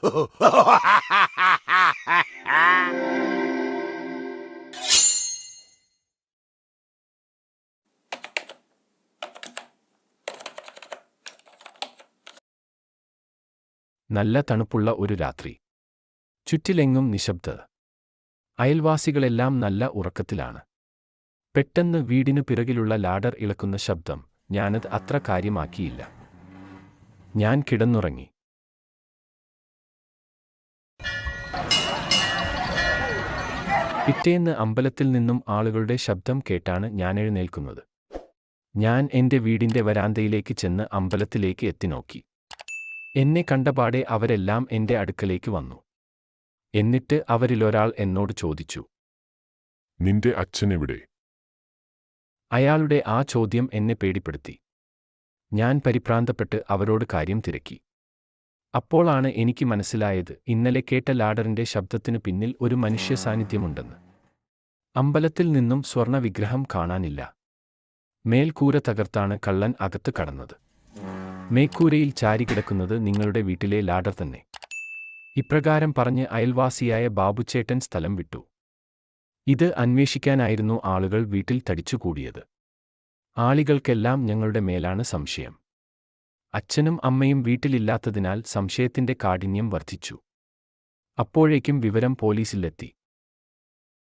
നല്ല തണുപ്പുള്ള ഒരു രാത്രി. ചുറ്റിലെങ്ങും നിശബ്ദ അയൽവാസികളെല്ലാം നല്ല ഉറക്കത്തിലാണ്. പെട്ടെന്ന് വീടിനു പിറകിലുള്ള ലാഡർ ഇളക്കുന്ന ശബ്ദം ഞാനത് അത്ര കാര്യമാക്കിയില്ല. ഞാൻ കിടന്നുറങ്ങി. പിറ്റേന്ന് അമ്പലത്തിൽ നിന്നും ആളുകളുടെ ശബ്ദം കേട്ടാണ് ഞാൻ എഴുന്നേൽക്കുന്നത്. ഞാൻ എന്റെ വീടിന്റെ വരാന്തയിലേക്ക് ചെന്ന് അമ്പലത്തിലേക്ക് എത്തിനോക്കി എന്നെ കണ്ടപാടെ അവരെല്ലാം എന്റെ അടുക്കലേക്ക് വന്നു. എന്നിട്ട് അവരിലൊരാൾ എന്നോട് ചോദിച്ചു നിന്റെ അച്ഛനെവിടെ അയാളുടെ ആ ചോദ്യം എന്നെ പേടിപ്പെടുത്തി. ഞാൻ പരിഭ്രാന്തപ്പെട്ട് അവരോട് കാര്യം തിരക്കി. അപ്പോളാണ് എനിക്ക് മനസ്സിലായത് ഇന്നലെ കേട്ട ലാഡറിന്റെ ശബ്ദത്തിനു പിന്നിൽ ഒരു മനുഷ്യ സാന്നിധ്യമുണ്ടെന്ന്. അമ്പലത്തിൽ നിന്നും സ്വർണ വിഗ്രഹം കാണാനില്ല. മേൽക്കൂര തകർത്താണ് കള്ളൻ അകത്ത് കടന്നത്. മേക്കൂരയിൽ ചാരി കിടക്കുന്നത് നിങ്ങളുടെ വീട്ടിലെ ലാഡർ തന്നെ. ഇപ്രകാരം പറഞ്ഞ് അയൽവാസിയായ ബാബുച്ചേട്ടൻ സ്ഥലം വിട്ടു. ഇത് അന്വേഷിക്കാനായിരുന്നു ആളുകൾ വീട്ടിൽ തടിച്ചുകൂടിയത്. ആളികൾക്കെല്ലാം ഞങ്ങളുടെ മേലാണ് സംശയം. അച്ഛനും അമ്മയും വീട്ടിലില്ലാത്തതിനാൽ സംശയത്തിന്റെ കാഠിന്യം വർദ്ധിച്ചു. അപ്പോഴേക്കും വിവരം പോലീസിലെത്തി.